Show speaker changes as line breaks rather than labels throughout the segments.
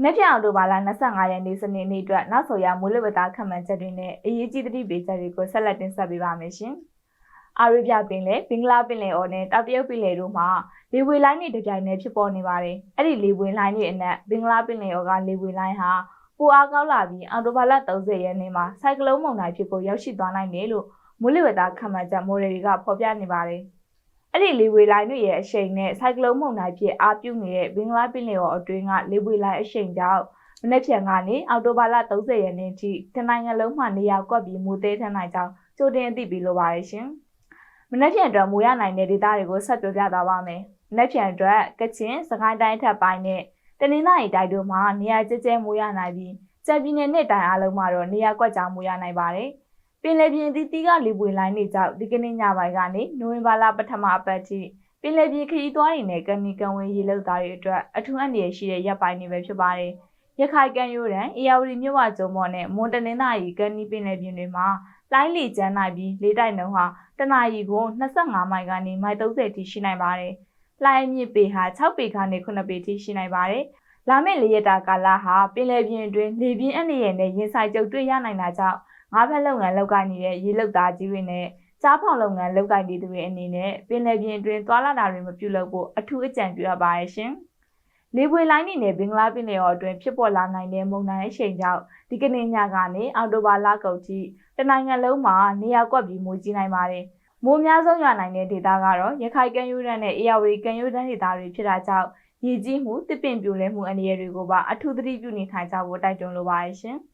မက်ပြောင်တို့ဘာလာ25ရက်နေ့စနေနေ့အတွက်နောက်ဆိုရမိုးလေဝသခန့်မှန်းချက်တွေနဲ့အရေးကြီးသတိပေးချက်တွေကိုဆက်လက်တင်ဆက်ပေးပါမယ်ရှင်။အာရေဗျပင်လယ်ဘင်္ဂလားပင်လယ်အော်နဲ့တောင်တရုတ်ပင်လယ်တို့မှာလေဝေလိုင်းတွေတစ်ပြိုင်တည်းဖြစ်ပေါ်နေပါတယ်။အဲ့ဒီလေဝေလိုင်းတွေအနက်ဘင်္ဂလားပင်လယ်အော်ကလေဝေလိုင်းဟာပူအားကောင်းလာပြီးအော်တိုဘာလ30ရက်နေ့မှာစိုက်ကလုန်းမုန်တိုင်းဖြစ်ကိုရောက်ရှိသွားနိုင်တယ်လို့မိုးလေဝသခန့်မှန်းချက်မိုးရေတွေကဖော်ပြနေပါတယ်။ အဲ့ဒီလေဝေလိုင်းတွေရဲ့အရှိန်နဲ့စိုက်ကလုန်းမုန်တိုင်းဖြစ်အားပြုနေတဲ့ဘင်္ဂလားပင်လယ်အော်အတွင်းကလေဝေလိုင်းအရှိန်ကြောင့်မနေ့ပြန်ကနေအောက်တိုဘာလ30ရက်နေ့ထိတနိုင်ငံလုံးမှာနေရာကွက်ပြီးမူသေးထမ်းနိုင်ကြောင်းကြိုတင်အသိပေးလိုပါတယ်ရှင်။မနေ့ပြန်အတွက်မူရနိုင်တဲ့ဒေသတွေကိုဆက်ပြောပြသွားပါမယ်။မနေ့ပြန်အတွက်ကချင်စကိုင်းတိုင်းထပ်ပိုင်းနဲ့တနင်္သာရီတိုင်းတို့မှာနေရာကျကျမူရနိုင်ပြီးစံပြည်နယ်နဲ့တိုင်းအားလုံးမှာတော့နေရာကွက်ကြောင်မူရနိုင်ပါတယ်။ ပင်လယ်ပြင်သီးသီးကလေပွေလိုင်းတွေကြောင့်ဒီကနေ့ညပိုင်းကနေနိုဝင်ဘာလပထမအပတ်ထိပင်လယ်ပြင်ခရီးသွားတွေနဲ့ကန်နီကန်ဝင်းရေလောက်သားတွေအတွက်အထူးအန္တရာယ်ရှိတဲ့ရပ်ပိုင်းတွေပဲဖြစ်ပါတယ်။ရခိုင်ကန်ရိုးတန်အေယာဝတီမြို့ဝကျုံမော်နဲ့မွန်တနင်္သာရီကန်နီပင်လယ်ပြင်တွေမှာလိုင်းလေကျန်းနိုင်ပြီးလေးတိုက်နှုန်းဟာတနအီကို25မိုင်ကနေမိုင်30ထိရှိနိုင်ပါတယ်။လိုင်းအမြင့်ပေဟာ6ပေကနေ9ပေထိရှိနိုင်ပါတယ်။လာမယ့်လေးရက်တာကာလဟာပင်လယ်ပြင်အတွင်းလေပြင်းအန္တရာယ်နဲ့ရင်ဆိုင်ကြုံတွေ့ရနိုင်တာကြောင့် ငါးဖက်လုပ်ငန်းလုပ်ကိုင်နေတဲ့ရေလုပ်သားကြီးတွေနဲ့ကြားဖောင်လုပ်ငန်းလုပ်ကိုင်နေသူတွေအနေနဲ့ပင်လယ်ပြင်အတွင်းသွာလာတာတွေမပြုလုပ်ဖို့အထူးအကြံပြုရပါရဲ့ရှင်။လေပွေလိုင်းနေနဲ့ဘင်္ဂလားပင်လယ်အော်အတွင်းဖြစ်ပေါ်လာနိုင်တဲ့မုန်တိုင်းအရှိန်ကြောင့်ဒီကနေ့ညကနေအောက်တိုဘာလကုန်ထိတနိုင်ငံလုံးမှာနေရာကွက်ပြီးမိုးကြီးနိုင်ပါတယ်။မိုးများဆုံးရွာနိုင်တဲ့ဒေသကတော့ရခိုင်ကမ်းရိုးတန်းနဲ့အေရဝတီကမ်းရိုးတန်းဒေသတွေဖြစ်တာကြောင့်ရေကြီးမှုတစ်ပင်ပြိုလဲမှုအနေအရတွေကိုပါအထူးသတိပြုနေထိုင်ကြဖို့တိုက်တွန်းလိုပါတယ်ရှင်။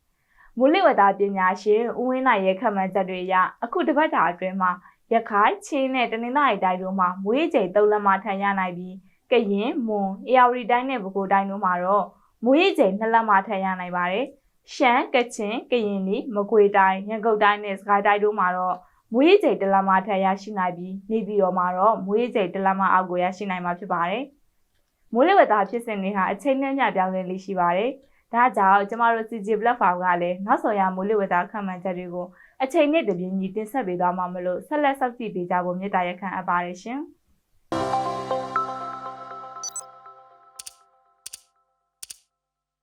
မိုးလေဝသပညာရှင်ဦးဝင်းနိုင်ရဲ့ခန့်မှန်းချက်တွေအရအခုတစ်ပတ်တာအတွင်းမှာရခိုင်ချင်းနဲ့တနင်္သာရီတိုင်းတို့မှာမွေးချိန်၃လက်မထန်ရနိုင်ပြီးကရင်မွန်အေရဝတီတိုင်းနဲ့ပဲခူးတိုင်းတို့မှာတော့မွေးချိန်၂လက်မထန်ရနိုင်ပါတယ်။ရှမ်းကချင်ကရင်နီမကွေတိုင်းရန်ကုန်တိုင်းနဲ့စကိုင်းတိုင်းတို့မှာတော့မွေးချိန်တလက်မထန်ရရှိနိုင်ပြီးနေပြည်တော်မှာတော့မွေးချိန်တလက်မအောက်ကိုရရှိနိုင်မှာဖြစ်ပါတယ်။မိုးလေဝသဖြစ်စဉ်တွေဟာအချိန်နဲ့မျှပြောင်းလဲလေးရှိပါတယ်။ ဒါကြောင့်ကျမတို့ CG platform ကလည်းနောက်ဆော်ရမိုးလေဝသခန့်မှန်းချက်တွေကိုအချိန်နဲ့တပြေးညီတင်ဆက်ပေးသွားမှာမလို့ဆက်လက်စောင့်ကြည့်ပေးကြဖို့မေတ္တာရက်ခံအပ်ပါတယ်ရှင်။